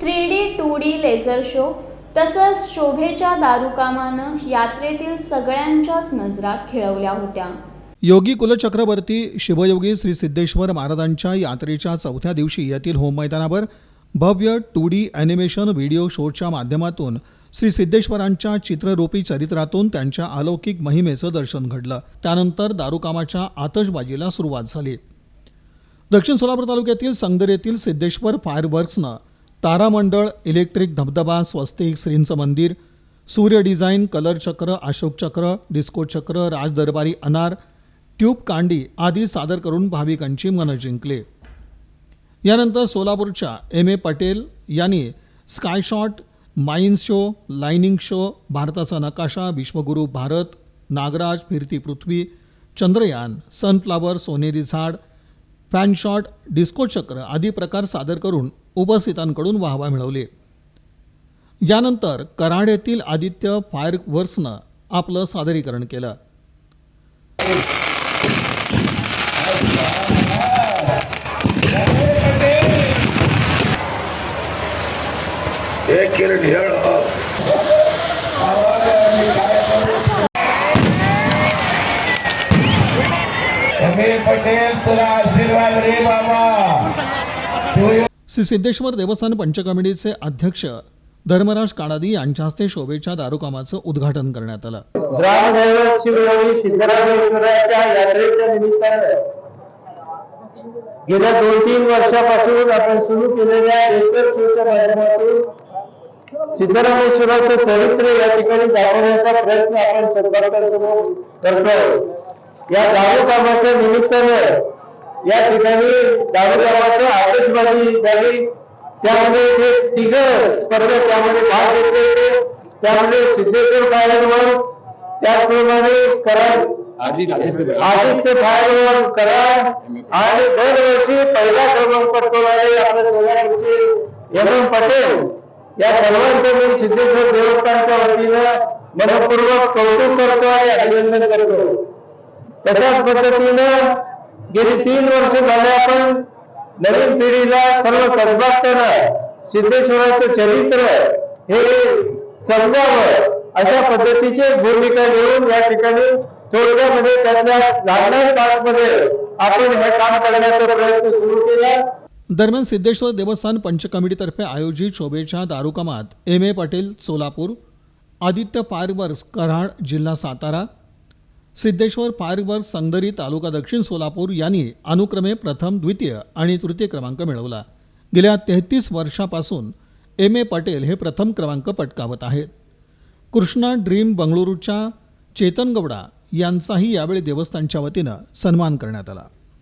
Three D two D laser show तसंच शोभेच्या दारुकामानं यात्रेतील सगळ्यांच्याच नजरा खिळवल्या होत्या. योगी कुलचक्रवर्ती शिवयोगी श्री सिद्धेश्वर महाराजांच्या यात्रेच्या चौथ्या दिवशी येथील होम मैदानावर भव्य टू डी ॲनिमेशन व्हिडिओ शोच्या माध्यमातून श्री सिद्धेश्वरांच्या चित्ररूपी चरित्रातून त्यांच्या अलौकिक महिमेचं दर्शन घडलं. त्यानंतर दारुकामाच्या आतषबाजीला सुरुवात झाली. दक्षिण सोलापूर तालुक्यातील संगदर येथील सिद्धेश्वर फायरवर्क्सनं तारामंडळ इलेक्ट्रिक धबधबा स्वस्तिक श्रींचं मंदिर सूर्य डिझाईन कलर चक्र अशोक चक्र डिस्को चक्र राजदरबारी अनार ट्यूब कांडी आदी सादर करून भाविकांची मनं जिंकले. यानंतर सोलापूरच्या एम ए पटेल यांनी sky shot mines show lining show भारताचा नकाशा विश्वगुरू भारत नागराज फिरती पृथ्वी चंद्रयान सनफ्लावर सोनेरी झाड फॅनशॉट डिस्को चक्र आदी प्रकार सादर करून उपस्थितांकडून वाहवा मिळवली. यानंतर कराड येथील आदित्य फायर वर्सनं आपलं सादरीकरण केलं. एक किरण हिरळ समीर पटेल तुला आशीर्वाद रे बाबा. शिवयो- श्री सिद्धेश्वर देवस्थान पंचकमिटीचे अध्यक्ष धर्मराज काणादी यांच्या हस्ते शोभेच्या दारुकामाचं उद्घाटन करण्यात आलं. ग्रामदैवत शिवयोगी सिद्धरामेश्वराच्या यात्रेच्या निमित्तानं गेल्या दोन तीन वर्षापासून आपण सुरू केलेल्या रेसर शोच्या माध्यमातून सिद्धरामेश्वराचं चरित्र या ठिकाणी दाखवण्याचा प्रयत्न आपण सरकारसमोर करतोय. या दारू कामाच्या या ठिकाणी दारू कामाचं आतषबाजी झाली. त्यामध्ये जे तिघ स्पर्धक त्यामध्ये भाग घेतले होते. त्यामध्ये सिद्धेश्वर फायरवर्क्स त्याचप्रमाणे कराड आदित्य फायरवर्क्स कराड आणि दरवर्षी पहिला क्रमांक पटकवणारे आपल्या सोलापूरचे एम एम पटेल. या सर्वांचं मी सिद्धेश्वर देवस्थानच्या वतीनं मनपूर्वक कौतुक करतो आणि अभिनंदन करतो. तशाच पद्धतीनं गेली तीन वर्ष झाले आपण नवीन पिढीला सर्व सद्भागताना सिद्धेश्वराचं चरित्र हे समजावं अशा पद्धतीची भूमिका घेऊन या ठिकाणी थोडक्यामध्ये त्यातल्या लहान काळामध्ये आपण हे काम करण्याचा प्रयत्न सुरू केला. दरम्यान सिद्धेश्वर देवस्थान पंचकमिटीतर्फे आयोजित शोभेच्या दारुकामात M A Patel Solapur Aditya fireworks Karad जिल्हा सातारा सिद्धेश्वर फायरवर संगदरी तालुका दक्षिण सोलापूर यांनी अनुक्रमे प्रथम द्वितीय आणि तृतीय क्रमांक मिळवला. गेल्या तेहतीस वर्षापासून एम ए पटेल हे प्रथम क्रमांक पटकावत आहेत. कृष्णा ड्रीम बंगळुरूच्या चेतन गौडा यांचाही यावेळी देवस्थानच्या वतीनं सन्मान करण्यात आला.